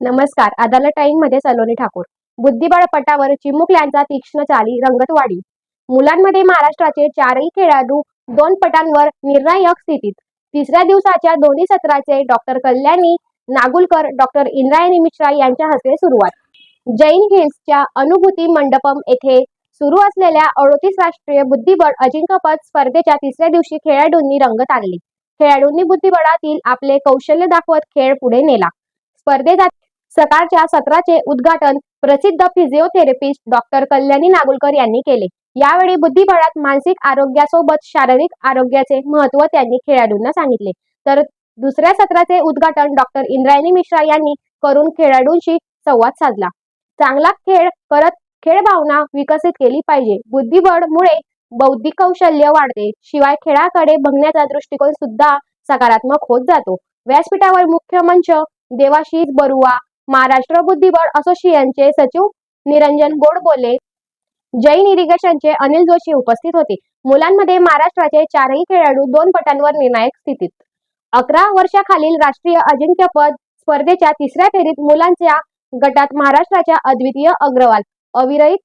नमस्कार अदालत टाइममध्ये सलोनी ठाकूर. बुद्धिबळ पटावर चिमुकल्यांचा तीक्ष्ण चाली रंगत वाढी मुलांमध्ये महाराष्ट्राचे चारही खेळाडू दोन पटांवर निर्णायक स्थितीत. तिसऱ्या दिवसाच्या दोन्ही सत्राचे डॉक्टर कल्याणी नागुलकर डॉक्टर इंद्रायणी मिश्रा यांच्या हस्ते सुरुवात. जैन हिल्सच्या अनुभूती मंडपम येथे सुरू असलेल्या अडोतीस राष्ट्रीय बुद्धिबळ अजिंक्यपद स्पर्धेच्या तिसऱ्या दिवशी खेळाडूंनी रंगत आणली. खेळाडूंनी बुद्धिबळातील आपले कौशल्य दाखवत खेळ पुढे नेला. स्पर्धेत सकाळच्या सत्राचे उद्घाटन प्रसिद्ध फिजिओथेरपिस्ट डॉक्टर कल्याणी नागुलकर यांनी केले. यावेळी बुद्धिबळात मानसिक आरोग्यासोबत शारीरिक आरोग्याचे महत्त्व त्यांनी खेळाडूंना सांगितले. तर दुसऱ्या सत्राचे उद्घाटन डॉक्टर इंद्रायणी मिश्रा यांनी करून खेळाडूंशी संवाद साधला. चांगला खेळ करत खेळ भावना विकसित केली पाहिजे. बुद्धिबळमुळे बौद्धिक कौशल्य वाढते. शिवाय खेळाकडे बघण्याचा दृष्टिकोन सुद्धा सकारात्मक होत जातो. व्यासपीठावर मुख्य मंच देवाशीष बरुआ महाराष्ट्र बुद्धिबळ असोसिएशनचे सचिव निरंजन गोडबोले जैन इरिगेशनचे अनिल जोशी उपस्थित होते. मुलांमध्ये महाराष्ट्राचे चारही खेळाडू दोन पटांवर निर्णायक स्थितीत. अकरा वर्षाखालील राष्ट्रीय अजिंक्यपद स्पर्धेच्या तिसऱ्या फेरीत मुलांच्या गटात महाराष्ट्राच्या अद्वितीय अग्रवाल अविरहित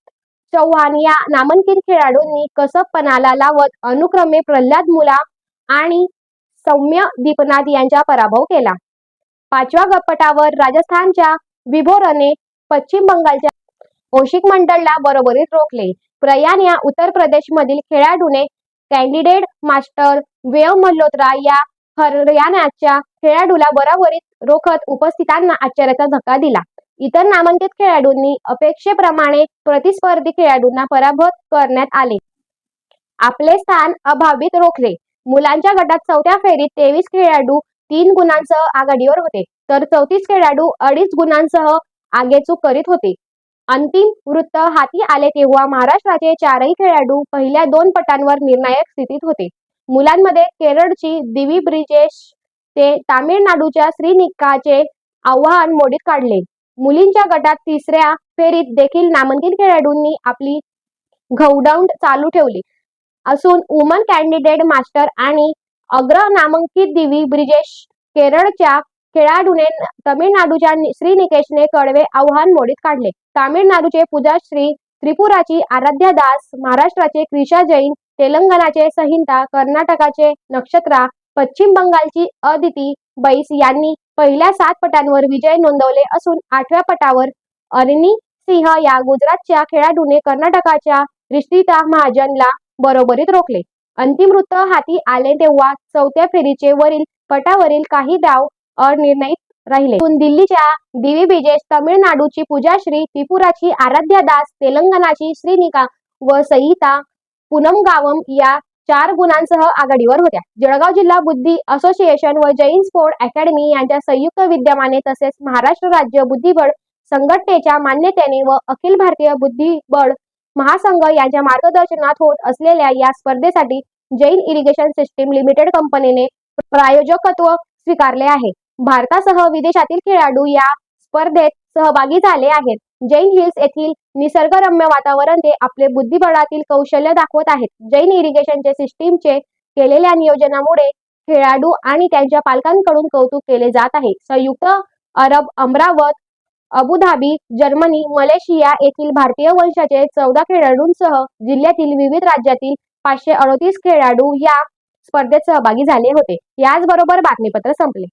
चव्हाण या नामांकित खेळाडूंनी कसबपणाला लावत अनुक्रमे प्रल्हाद मुला आणि सौम्य दीपनाथ यांचा पराभव केला. पाचव्या गप्पटावर राजस्थानच्या विभोरने पश्चिम बंगालच्या ओशिक मंडळला बरोबरीत रोखले. प्रयाण या उत्तर प्रदेश मधील खेळाडूने कॅन्डिडेट मास्टर वेव मल्होत्रा या हरियाणाच्या खेळाडूला बरोबरीत रोखत उपस्थितांना आश्चर्याचा धक्का दिला. इतर नामांकित खेळाडूंनी अपेक्षेप्रमाणे प्रतिस्पर्धी खेळाडूंना पराभूत करण्यात आले. आपले स्थान अभावित रोखले. मुलांच्या गटात चौथ्या फेरीत तेवीस खेळाडू तीन गुणांसह आघाडीवर होते. तर चौतीस खेळाडू अडीच गुणांसह आगेचूक करीत होते. अंतिम वृत्त हाती आले तेव्हा महाराष्ट्राचे चारही खेळाडू पहिल्या दोन पटांवर निर्णायक स्थितीत होते. मुलांमध्ये केरळची दिवी ब्रिजेश ते तामिळनाडूच्या श्रीनिकाचे आव्हान मोडीत काढले. मुलींच्या गटात तिसऱ्या फेरीत देखील नामांकित खेळाडूंनी आपली घौडौंड चालू ठेवली. असून वुमन कॅन्डिडेट मास्टर आणि अग्र नामांकित दिवी ब्रिजेश केरळच्या खेळाडूने तमिळनाडूच्या श्री निकेशने कडवे आव्हान मोडीत काढले. तामिळनाडूचे पूजा श्री त्रिपुराची आराध्या दास महाराष्ट्राचे क्रिशा जैन तेलंगणाचे संहिता कर्नाटकाचे नक्षत्रा पश्चिम बंगालची अदिती बैस यांनी पहिल्या सात पटांवर विजय नोंदवले असून आठव्या पटावर अरिनी सिंह या गुजरातच्या खेळाडूने कर्नाटकाच्या रिश्तिता महाजनला बरोबरीत रोखले. अंतिम वृत्त हाती आले तेव्हा चौथ्या फेरीचे वरील पटावरील काही डाव अनिर्णित राहिले. दिल्लीच्या दिवी ब्रिजेश तमिळनाडूची पूजाश्री त्रिपुराची आराध्या दास तेलंगणाची श्रीनिका व संहिता पूनमगावम या चार गुणांसह आघाडीवर होत्या. जळगाव जिल्हा बुद्धी असोसिएशन व जैन स्पोर्ट अकॅडमी यांच्या संयुक्त विद्यमाने तसेच महाराष्ट्र राज्य बुद्धिबळ संघटनेच्या मान्यतेने व अखिल भारतीय बुद्धिबळ महासंघ यांच्या मार्गदर्शनात होत असलेल्या या स्पर्धेसाठी जैन इरिगेशन सिस्टीम लिमिटेड कंपनीने प्रायोजकत्व स्वीकारले आहे. भारतासह विदेशातील खेळाडू या स्पर्धेत सहभागी झाले आहेत. जैन हिल्स येथील निसर्गरम्य वातावरण ते आपले बुद्धिबळातील कौशल्य दाखवत आहेत. जैन इरिगेशनचे सिस्टीमचे केलेल्या नियोजनामुळे खेळाडू आणि त्यांच्या पालकांकडून कौतुक केले जात आहे. संयुक्त अरब अमरावत अबुधाबी जर्मनी मलेशिया येथील भारतीय वंशाचे चौदा खेळाडूंसह जिल्ह्यातील विविध राज्यातील पाचशे अडतीस खेळाडू या स्पर्धेत सहभागी झाले होते. याचबरोबर बातमीपत्र संपले.